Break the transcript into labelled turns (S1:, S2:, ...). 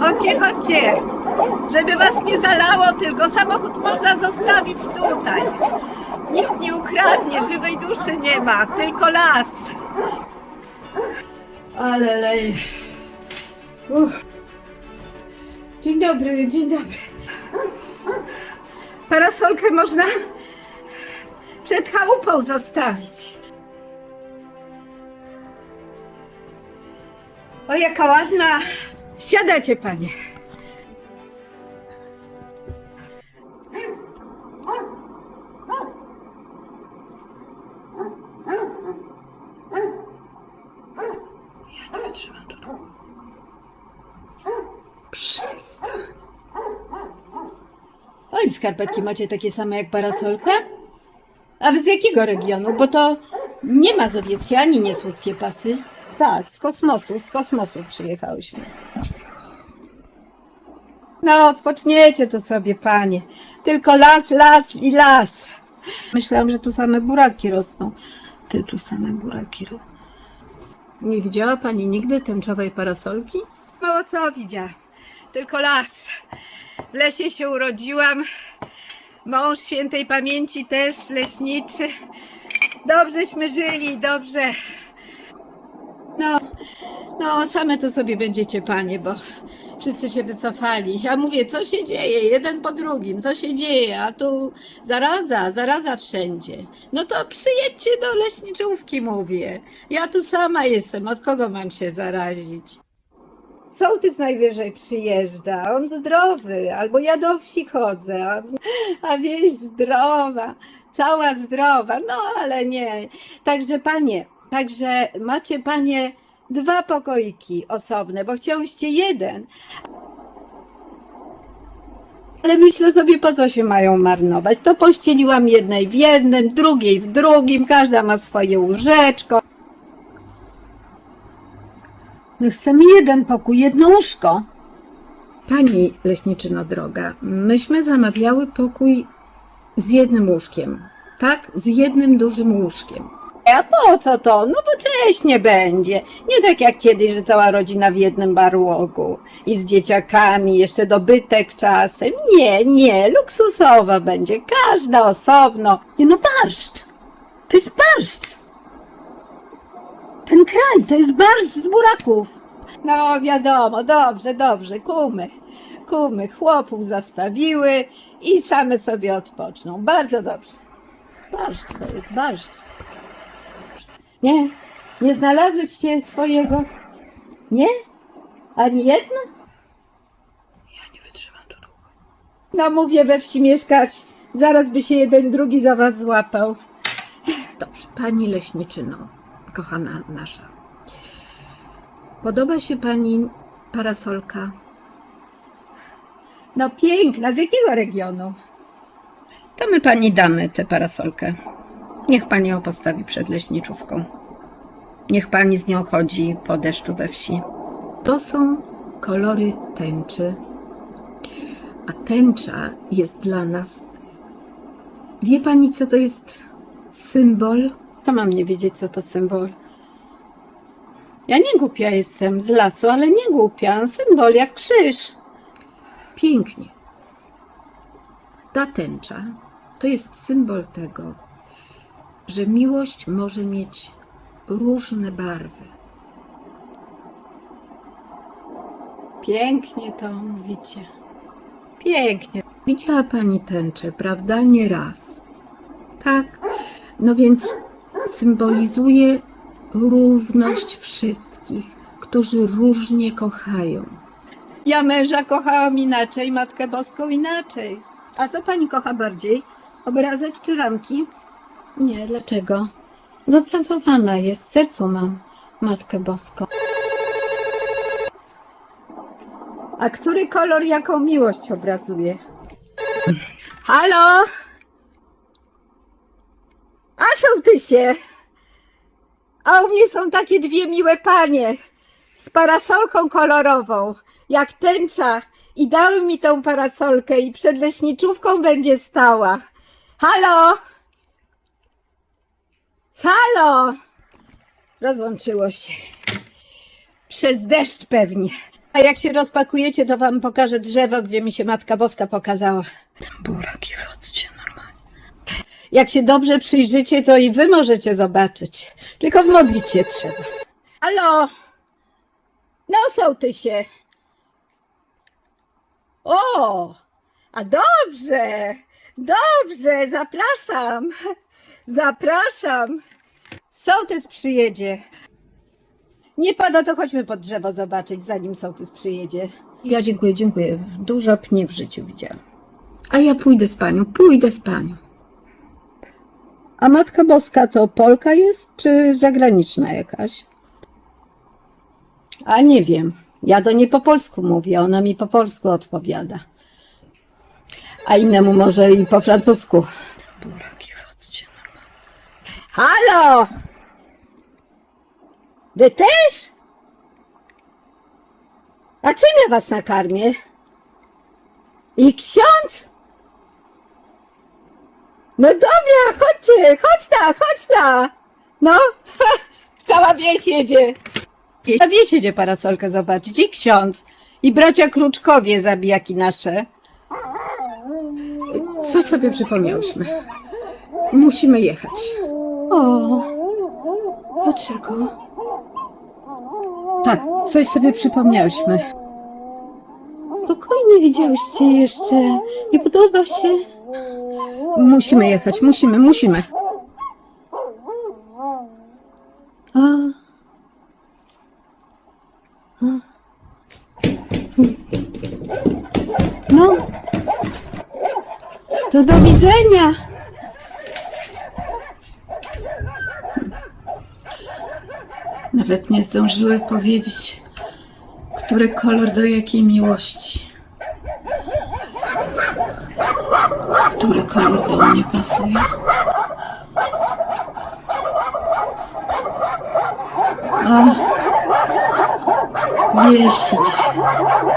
S1: Chodźcie, chodźcie, żeby was nie zalało, tylko samochód można zostawić tutaj. Nikt nie ukradnie, żywej duszy nie ma, tylko las. Ale. Uff. Dzień dobry, dzień dobry. Parasolkę można przed chałupą zostawić. O, jaka ładna. Siadacie, panie. Ja. Oj, skarpetki macie takie same jak parasolka? A wy z jakiego regionu? Bo to nie mazowieckie ani niesłódzkie pasy. Tak, z kosmosu, z kosmosu przyjechałyśmy. No, odpoczniecie to sobie, panie. Tylko las, las i las. Myślałam, że tu same buraki rosną. Ty tu same buraki rosną. Nie widziała pani nigdy tęczowej parasolki? Mało co widziałam. Tylko las. W lesie się urodziłam. Mąż świętej pamięci też leśniczy. Dobrześmy żyli, dobrze. No, no, same tu sobie będziecie, panie, bo wszyscy się wycofali. Ja mówię, co się dzieje, jeden po drugim, co się dzieje, a tu zaraza, zaraza wszędzie. No to przyjedźcie do leśniczówki, mówię. Ja tu sama jestem, od kogo mam się zarazić? Sołtys najwyżej przyjeżdża, on zdrowy, albo ja do wsi chodzę, a, a wieś zdrowa, cała zdrowa, no ale nie. Także panie, także macie panie dwa pokoiki osobne, bo chciałyście jeden. Ale myślę sobie, po co się mają marnować. To pościeliłam jednej w jednym, drugiej w drugim, każda ma swoje łóżeczko. My chcemy jeden pokój, jedno łóżko. Pani leśniczyno droga, myśmy zamawiały pokój z jednym łóżkiem. Tak? Z jednym dużym łóżkiem. A po co to? No bo cześć będzie. Nie tak jak kiedyś, że cała rodzina w jednym barłogu i z dzieciakami, jeszcze dobytek czasem. Nie, nie, luksusowa będzie. Każda osobno. Nie no, barszcz. To jest barszcz. Ten kraj to jest barszcz z buraków. No wiadomo, dobrze, dobrze, kumy. Kumy chłopów zastawiły i same sobie odpoczną. Bardzo dobrze. Barszcz to jest barszcz. Nie? Nie znalazłyście swojego? Nie? Ani jedno? Ja nie wytrzymam tu długo. No mówię we wsi mieszkać. Zaraz by się jeden drugi za was złapał. Dobrze, pani leśniczyno, kochana nasza. Podoba się pani parasolka? No piękna, z jakiego regionu? To my pani damy tę parasolkę. Niech pani ją postawi przed leśniczówką. Niech pani z nią chodzi po deszczu we wsi. To są kolory tęczy. A tęcza jest dla nas. Wie pani, co to jest symbol? To mam nie wiedzieć, co to symbol. Ja nie głupia jestem z lasu, ale nie głupia. Symbol jak krzyż. Pięknie. Ta tęcza to jest symbol tego, że miłość może mieć różne barwy. Pięknie to mówicie. Pięknie. Widziała pani tęczę, prawda? Nie raz. Tak. No więc symbolizuje równość wszystkich, którzy różnie kochają. Ja męża kochałam inaczej, Matkę Boską inaczej. A co pani kocha bardziej? Obrazek czy ramki? Nie, dlaczego? Zobrazowana jest, w sercu mam Matkę Boską. A który kolor jaką miłość obrazuje? Halo? A są ty się? A u mnie są takie dwie miłe panie z parasolką kolorową, jak tęcza i dały mi tą parasolkę i przed leśniczówką będzie stała. Halo? Halo! Rozłączyło się. Przez deszcz pewnie. A jak się rozpakujecie, to wam pokażę drzewo, gdzie mi się Matka Boska pokazała.
S2: Buraki w occie normalnie.
S1: Jak się dobrze przyjrzycie, to i wy możecie zobaczyć. Tylko wmodlić się trzeba. Halo! No, sołtysie. O! A dobrze! Dobrze, zapraszam. Zapraszam. Sołtys przyjedzie. Nie pada, to chodźmy pod drzewo zobaczyć, zanim sołtys przyjedzie. Ja dziękuję, dziękuję. Dużo pnie w życiu widziałam. A ja pójdę z panią, pójdę z panią. A Matka Boska to Polka jest, czy zagraniczna jakaś? A nie wiem. Ja do niej po polsku mówię, ona mi po polsku odpowiada. A innemu może i po francusku.
S2: Normalnie.
S1: Halo! Wy też? A czym ja was nakarmię? I ksiądz? No dobra, chodźcie, chodź ta, chodź ta. No, cała wieś jedzie. A wieś jedzie parasolkę zobaczyć i ksiądz. I bracia Kruczkowie, zabijaki nasze. Co sobie przypomniałyśmy? Musimy jechać. O, dlaczego? Tak, coś sobie przypomniałyśmy. Spokojnie widziałyście jeszcze. Nie podoba się? Musimy jechać, musimy, musimy. A. A. No. To do widzenia. Nawet nie zdążyły powiedzieć, który kolor do jakiej miłości. Który kolor do mnie pasuje. Wieś idzie.